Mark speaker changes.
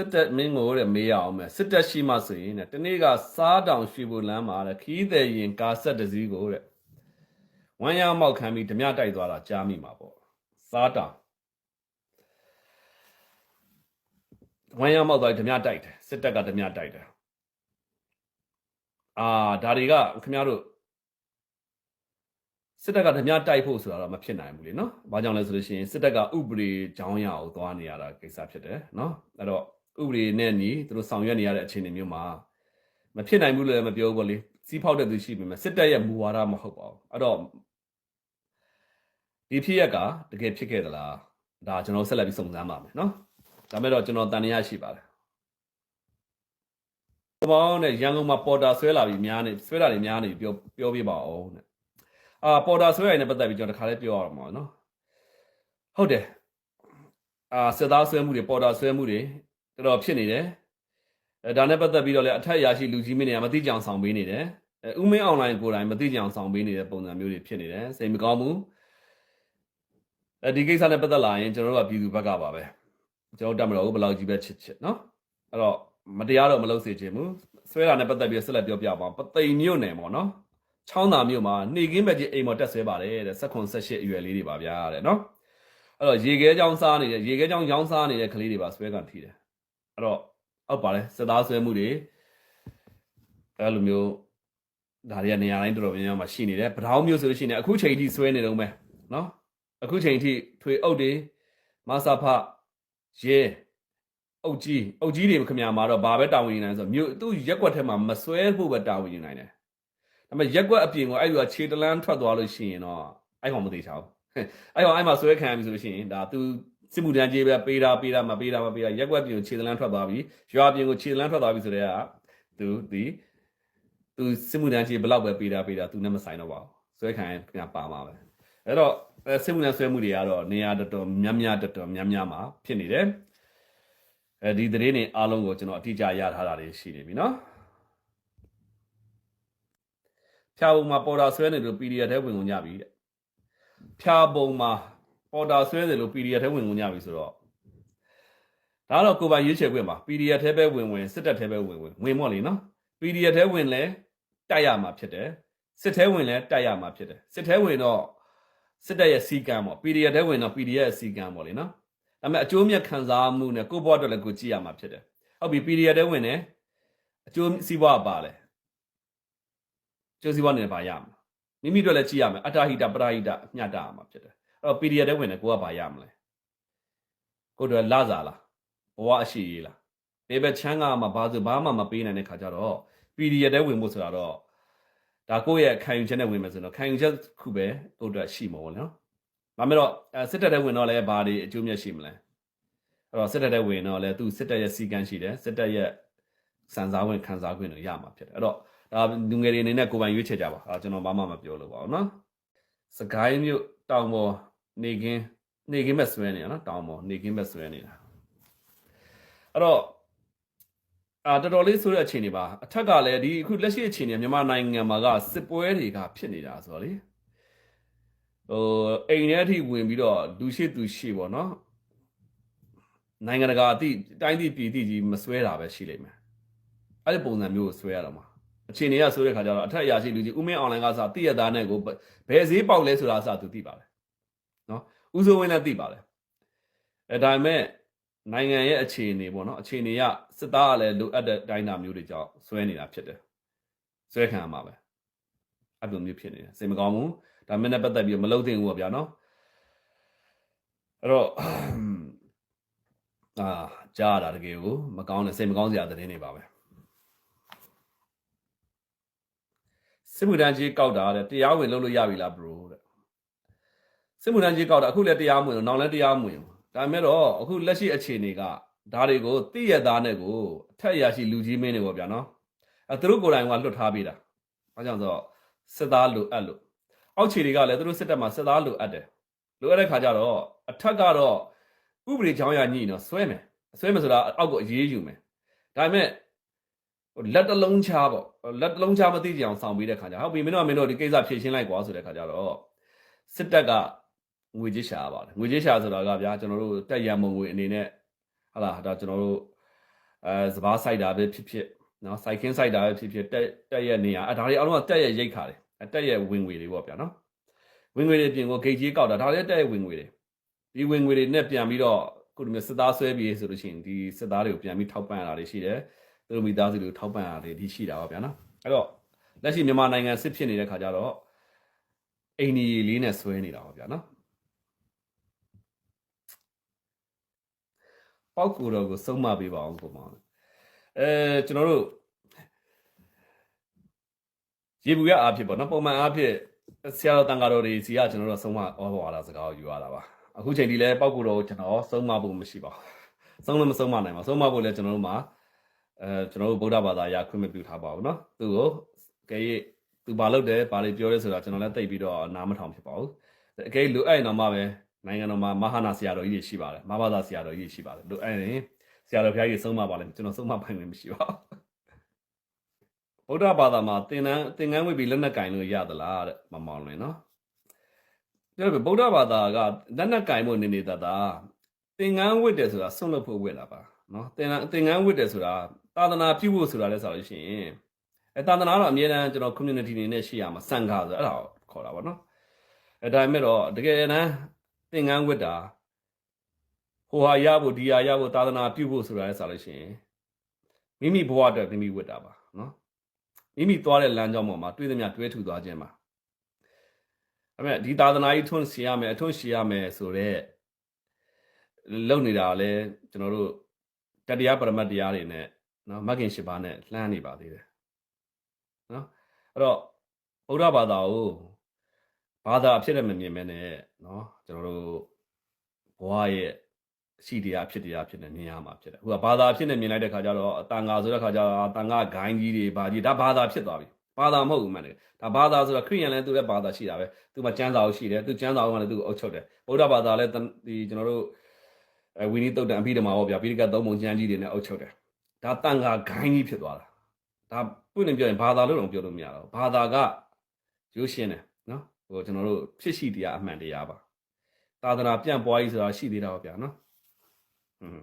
Speaker 1: စစ်တပ်မင်းကိုတဲ့မေးရအောင်မယ်စစ်တပ်ရှိမှဆိုရင်တဲ့တနေ့ကစားတောင်ရွှေဘူလမ်းမှာတဲ့ခီးတဲ့ရင်ကာဆက်တစ်စီးကိုတဲ့ဝမ်းရမောက်ခံပြီးဓမြတိုက်သွားတာကြားမိမှာပေါ့စားတောင်ဝမ်းရမောက်သွားပြီးဓမြတိုက်တယ်စစ်တပ်ကဓမြတိုက်တယ်အာဒါတွေကခင်ဗျားတို့စစ်တပ်ကဓမြတိုက်ဖို့ဆိုတာတော့မဖြစ်နိုင်ဘူးလေနော်။ဘာကြောင့်လဲဆိုလို့ရှိရင်စစ်တပ်ကဥပဒေကြောင်းရအောင်သွားနေရတာကိစ္စဖြစ်တယ်နော်။အဲ့တော့ ဥပဒေနဲ့ညီသူတို့ဆောင်ရွက်နေရတဲ့အခြေအနေမျိုးမှာမဖြစ်နိုင်ဘူးလို့လည်းမပြောဘူးပေါ့လေ။စီးဖောက်တဲ့သူရှိပေမဲ့စစ်တပ်ရဲ့မူဝါဒမဟုတ်ပါဘူး။အဲ့တော့ဒီဖြစ်ရက်ကတကယ်ဖြစ်ခဲ့သလား။ဒါကျွန်တော်ဆက်လက်ပြီးစုံစမ်းပါမယ်နော်။ဒါမဲ့တော့ကျွန်တော်တန်တရားရှိပါတယ်။ဘောင်းနဲ့ရန်ကုန်မှာပေါ်တာဆွဲလာပြီးများနေဆွဲတာတွေများနေပြောပြောပြပါအောင်တဲ့။အာပေါ်တာဆွဲရရင်ပတ်သက်ပြီးကျွန်တော်တခါလေးပြောရမှာနော်။ဟုတ်တယ်။အာစစ်သားဆွဲမှုတွေပေါ်တာဆွဲမှုတွေ တော်တော်ဖြစ်နေတယ်။အဲဒါနဲ့ပတ်သက်ပြီးတော့လည်းအထက်ရာရှိလူကြီးမင်းတွေကမသိကြအောင်ဆောင်ပေးနေတယ်။အဲဥမင်းအွန်လိုင်းကိုယ်တိုင်မသိကြအောင်ဆောင်ပေးနေတဲ့ပုံစံမျိုးတွေဖြစ်နေတယ်။စိတ်မကောင်းဘူး။အဲဒီကိစ္စနဲ့ပတ်သက်လာရင်ကျွန်တော်တို့ကပြည်သူဘက်ကပါပဲ။ကျွန်တော်တက်မတော်ကိုဘယ်လောက်ကြီးပဲချစ်ချစ်နော်။အဲ့တော့မတရားတော့မလုပ်စေချင်ဘူး။ဆွဲတာနဲ့ပတ်သက်ပြီးဆက်လက်ပြောပြပါအောင်။ပသိမ်မြို့နယ်ပေါ့နော်။ချောင်းသာမြို့မှာနေကင်းဘက်ကြီးအိမ်မော်တက်ဆွဲပါတယ်တဲ့။16 18အရွယ်လေးတွေပါဗျာတဲ့နော်။အဲ့တော့ရေခဲချောင်းစားနေတဲ့ရေခဲချောင်းရောင်းစားနေတဲ့ကလေးတွေပါဆွဲကန်ထီတယ်။ အဲ့တော့အောက်ပါလဲစစ်သားဆွဲမှုတွေအဲ့လိုမျိုးဒါတွေကနေရာတိုင်းတော်တော်များများမှာရှိနေတယ်။ပထောင်းမျိုးဆိုလို့ရှိရင်အခုချိန်ထိဆွဲနေတော့မယ်နော်။အခုချိန်ထိထွေအုပ်တွေမဆာဖရဲအုတ်ကြီးအုတ်ကြီးတွေခင်ဗျာမှာတော့ဘာပဲတာဝန်ယူနိုင်လဲဆိုတော့မြို့သူ့ရက်ွက်ထဲမှာမဆွဲဖို့ပဲတာဝန်ယူနိုင်တယ်။ဒါပေမဲ့ရက်ွက်အပြင်ကိုအဲ့လိုကခြေတလန်းထွက်သွားလို့ရှိရင်တော့အဲ့ကောင်မသိချဘူး။အဲ့ကောင်အဲ့မှာဆွဲခံရပြီဆိုလို့ရှိရင်ဒါသူ စစ်မှုတန်းကြီးပဲပေးတာပေးတာမပေးတာမပေးတာရက်ွက်ပြင်ကိုခြေတလန်းထွက်သွားပြီ။ရွာပြင်ကိုခြေတလန်းထွက်သွားပြီဆိုတော့သူဒီသူစစ်မှုတန်းကြီးဘလောက်ပဲပေးတာပေးတာသူနဲ့မဆိုင်တော့ပါဘူး။ဆွဲခံရင်ခင်ဗျာပါမှာပဲ။အဲ့တော့အဲစစ်မှုတန်းဆွဲမှုတွေကတော့နေရာတော်တော်များများတော်တော်များများမှာဖြစ်နေတယ်။အဲဒီသတင်းတွေအားလုံးကိုကျွန်တော်အတိအကျရထားတာတွေရှိနေပြီနော်ဖြာပုံမှာပေါ်တာဆွဲနေလို့ PDF ထဲဝင်ကုန်ကြပြီတဲ့ဖြာပုံမှာ ပေါ်တာဆွဲနေလို့ PDF ထဲဝင်ကုန်ကြပြီဆိုတော့ဒါတော့ကိုယ်ပိုင်ရွေးချယ်ခွင့်ပါ PDF ထဲပဲဝင်ဝင်စစ်တပ်ထဲပဲဝင်ဝင်ဝင်မော့လေနော် PDF ထဲဝင်လဲတိုက်ရမှာဖြစ်တယ်စစ်ထဲဝင်လဲတိုက်ရမှာဖြစ်တယ်စစ်ထဲဝင်တော့စစ်တပ်ရဲ့စီကံပေါ့ PDF ထဲဝင်တော့ PDF ရဲ့စီကံပေါ့လေနော်ဒါပေမဲ့အကျိုးမြတ်ခံစားမှုနဲ့ကိုယ့်ဘဝအတွက်လည်းကိုကြည့်ရမှာဖြစ်တယ်ဟုတ်ပြီ PDF ထဲဝင်တယ်အကျိုးစီးပွားပါလဲကျိုးစီးပွားနေပါရမှာမိမိတို့လည်းကြည့်ရမယ်အတ္တဟိတပရာဟိတမျှတရမှာဖြစ်တယ်အဲ့ တော့ PDF ထဲဝင်တယ်ကိုကပါရမလဲကိုတို့လစားလားဘဝအရှိရေးလားဘေဘချမ်းကမှဘာဆိုဘာမှမပေးနိုင်တဲ့ခါကျတော့ PDF ထဲဝင်ဖို့ဆိုတာတော့ဒါကိုယ့်ရဲ့ခံယူချက်နဲ့ဝင်မယ်ဆိုတော့ခံယူချက်ခုပဲတို့အတွက်ရှိမှာပေါ့နော်ဒါမဲ့တော့အဲစစ်တပ်ထဲဝင်တော့လည်းဘာတွေအကျိုးမြတ်ရှိမလဲအဲ့တော့စစ်တပ်ထဲဝင်တော့လည်းသူစစ်တပ်ရဲ့စီကံရှိတယ်စစ်တပ်ရဲ့စံစားဝင်ခံစားခွင့်တွေရမှာဖြစ်တယ်အဲ့တော့ဒါလူငယ်တွေအနေနဲ့ကိုယ်ပိုင်ရွေးချယ်ကြပါအဲကျွန်တော်ဘာမှမပြောလို့ပါဘူးနော်စကိုင်းမြို့တောင်ပေါ် နေကင်းနေကင်းမဲ့ဆွဲနေတာနော်တောင်ပေါ်နေကင်းမဲ့ဆွဲနေတာအဲ့တော့အာတော်တော်လေးဆိုတဲ့အခြေအနေပါအထက်ကလည်းဒီအခုလက်ရှိအခြေအနေမြန်မာနိုင်ငံမှာကစစ်ပွဲတွေကဖြစ်နေတာဆိုတော့လေဟိုအိမ်ထဲအထိဝင်ပြီးတော့လူရှိသူရှိပေါ့နော်နိုင်ငံတကာအသည့်တိုင်းသည့်ပြည်သည့်ကြီးမဆွဲတာပဲရှိလိမ့်မယ်အဲ့ဒီပုံစံမျိုးကိုဆွဲရတော့မှာအခြေအနေကဆိုတဲ့ခါကျတော့အထက်အရာရှိလူကြီးဦးမင်းအွန်လိုင်းကစတည့်ရသားနဲ့ကိုဘယ်ဈေးပေါက်လဲဆိုတာအစသူသိပါတယ်နော် ဦးစိုးဝင်းလည်းသိပါတယ်အဲဒါပေမဲ့နိုင်ငံရဲ့အခြေအနေပေါ့နော်အခြေအနေကစစ်သားကလည်းလိုအပ်တဲ့တိုင်းတာမျိုးတွေကြောင့်ဆွဲနေတာဖြစ်တယ်ဆွဲခံရမှာပဲအဲ့လိုမျိုးဖြစ်နေတယ်စိတ်မကောင်းဘူးဒါမဲ့နဲ့ပတ်သက်ပြီးမလုပ်သင့်ဘူးပေါ့ဗျာနော်အဲ့တော့အာကြားရတာတကယ်ကိုမကောင်းတဲ့စိတ်မကောင်းစရာသတင်းတွေပါပဲစစ်မှုထမ်းကြီးကောက်တာတဲ့တရားဝင်လုပ်လို့ရပြီလား bro တဲ့ စစ်မှုထမ်းကြီးကောက်တာအခုလည်းတရားမဝင်ဘူးနောက်လည်းတရားမဝင်ဘူးဒါပေမဲ့တော့အခုလက်ရှိအခြေအနေကဒါတွေကိုသိရသားနဲ့ကိုအထက်ရရှိလူကြီးမင်းတွေပေါ့ဗျာနော်အဲသူတို့ကိုယ်တိုင်ကလွတ်ထားပေးတာဘာကြောင့်ဆိုတော့စစ်သားလိုအပ်လို့အောက်ခြေတွေကလည်းသူတို့စစ်တပ်မှာစစ်သားလိုအပ်တယ်လိုအပ်တဲ့ခါကျတော့အထက်ကတော့ဥပဒေချောင်းရညှိနော်ဆွဲမယ်ဆွဲမယ်ဆိုတာအောက်ကိုအေးအေးယူမယ်ဒါပေမဲ့လက်တလုံးချပေါ့လက်တလုံးချမသိကြအောင်ဆောင်ပေးတဲ့ခါကျဟုတ်ပြီမင်းတို့ကမင်းတို့ဒီကိစ္စဖြေရှင်းလိုက်ကွာဆိုတဲ့ခါကျတော့စစ်တပ်က ငွေကြေးရှာပါတယ်ငွေကြေးရှာဆိုတာကဗျာကျွန်တော်တို့တက်ရံမုံငွေအနေနဲ့ဟာလာဒါကျွန်တော်တို့အဲစဘာစိုက်တာပဲဖြစ်ဖြစ်နော်စိုက်ခင်းစိုက်တာပဲဖြစ်ဖြစ်တက်တက်ရဲ့နေရအဲဒါတွေအလုံးကတက်ရဲ့ရိတ်ခါတယ်အဲတက်ရဲ့ဝင်ငွေတွေပေါ့ဗျာနော်ဝင်ငွေတွေပြင်ကိုဂိတ်ကြီးကောက်တာဒါလည်းတက်ရဲ့ဝင်ငွေတွေဒီဝင်ငွေတွေနဲ့ပြန်ပြီးတော့ခုဒီမျိုးစစ်သားဆွဲပြီးဆိုလို့ရှိရင်ဒီစစ်သားတွေကိုပြန်ပြီးထောက်ပံ့ရတာတွေရှိတယ်သူတို့မိသားစုတွေကိုထောက်ပံ့ရတာတွေဒီရှိတာပါဗျာနော်အဲ့တော့လက်ရှိမြန်မာနိုင်ငံစစ်ဖြစ်နေတဲ့ခါကျတော့အိန္ဒိယလေးနဲ့ဆွဲနေတာပါဗျာနော် ပောက်ကူတော်ကိုစုံမပေးပါအောင်ကိုမောင်အဲကျွန်တော်တို့ရေဘူးရအားဖြစ်ပေါ့နော်ပုံမှန်အားဖြင့်ဆရာတော်တန်ဃာတော်တွေစီကကျွန်တော်တို့ဆုံးမဩဝါဒစကားကိုယူရတာပါအခုချိန်ဒီလဲပောက်ကူတော်ကိုကျွန်တော်ဆုံးမဖို့မရှိပါဘူးဆုံးလည်းမဆုံးမနိုင်ပါဆုံးမဖို့လည်းကျွန်တော်တို့မှာအဲကျွန်တော်တို့ဗုဒ္ဓဘာသာအရာခွင့်မပြုထားပါဘူးเนาะသူ့ကိုကဲရသူဘာလုပ်တယ်ဘာတွေပြောလဲဆိုတာကျွန်တော်လည်းသိပြီးတော့နားမထောင်ဖြစ်ပါဘူးအကဲလိုအဲ့ရင်တော့မှပဲ နိုင်ငံတော်မှာမဟာနာဆရာတော်ကြီးတွေရှိပါတယ်မဘာသာဆရာတော်ကြီးတွေရှိပါတယ်လို့အဲ့ရင်ဆရာတော်ဘုရားကြီးဆုံးမပါလဲကျွန်တော်ဆုံးမပိုင်လို့မရှိပါဘူးဗုဒ္ဓဘာသာမှာသင်္ကန်းသင်္ကန်းဝိပီလက်နက်ကင်လို့ရသလားတဲ့မမောင်လွင်နော်ပြောလို့ဗုဒ္ဓဘာသာကလက်နက်ကင်ဖို့နေနေတတ်တာသင်္ကန်းဝတ်တယ်ဆိုတာဆွန့်လွတ်ဖို့ဝတ်လာပါနော်သင်္ကန်းသင်္ကန်းဝတ်တယ်ဆိုတာသာသနာပြုဖို့ဆိုတာလဲဆိုလို့ရှိရင်အဲသာသနာတော့အမြဲတမ်းကျွန်တော် community နေနဲ့ရှိရမှာစံကားဆိုအဲ့ဒါကိုခေါ်တာပါနော်အဲဒါပေမဲ့တော့တကယ်တမ်း သင်္ကန်းဝိတာဟိုဟာရဖို့ဒီဟာရဖို့သာသနာပြုဖို့ဆိုတာလဲဆိုလို့ရှိရင်မိမိဘဝအတွက်မိမိဝိတာပါနော်မိမိသွားတဲ့လမ်းကြောင်းပေါ်မှာတွေးသမျှတွဲထူသွားခြင်းပါအဲ့မဲ့ဒီသာသနာကြီးထွန်းစီရမယ်အထွန်းစီရမယ်ဆိုတော့လုံနေတာလဲကျွန်တော်တို့တတရားပရမတ်တရားတွေနဲ့နော်မဂ်ကင်၈ပါးနဲ့လှမ်းနေပါသေးတယ်နော်အဲ့တော့ဗုဒ္ဓဘာသာကိုဘာသာအဖြစ်နဲ့မမြင်မဲနဲ့ နော်ကျွန်တော်တို့ဘဝရဲ့အရှိတရားဖြစ်တရားဖြစ်နေမြင်ရမှာဖြစ်တယ်။အခုကဘာသာဖြစ်နေမြင်လိုက်တဲ့ခါကျတော့အတန်ဃာဆိုတဲ့ခါကျတော့အတန်ဃာဂိုင်းကြီးတွေဘာကြီးဒါဘာသာဖြစ်သွားပြီ။ဘာသာမဟုတ်ဘူးမှန်တယ်။ဒါဘာသာဆိုတော့ခရိယန်လည်းသူ့ရဲ့ဘာသာရှိတာပဲ။သူမှကျမ်းစာအုပ်ရှိတယ်။သူကျမ်းစာအုပ်ကလည်းသူ့ကိုအုပ်ချုပ်တယ်။ဗုဒ္ဓဘာသာလည်းဒီကျွန်တော်တို့အဲဝိနည်းတုတ်တံအပိဓမ္မာဟောဗျာပိဋကသုံးပုံကျမ်းကြီးတွေနဲ့အုပ်ချုပ်တယ်။ဒါတန်ဃာဂိုင်းကြီးဖြစ်သွားတာ။ဒါပွင့်နေပြောရင်ဘာသာလို့တော့ပြောလို့မရတော့ဘူး။ဘာသာကရိုးရှင်းတယ်နော်။ ဟိုကျွန်တော်တို့ဖြစ်ရှိတရားအမှန်တရားပါ။သာသနာပြန့်ပွားရေးဆိုတာရှိသေးတာပါဗျာနော်။อืม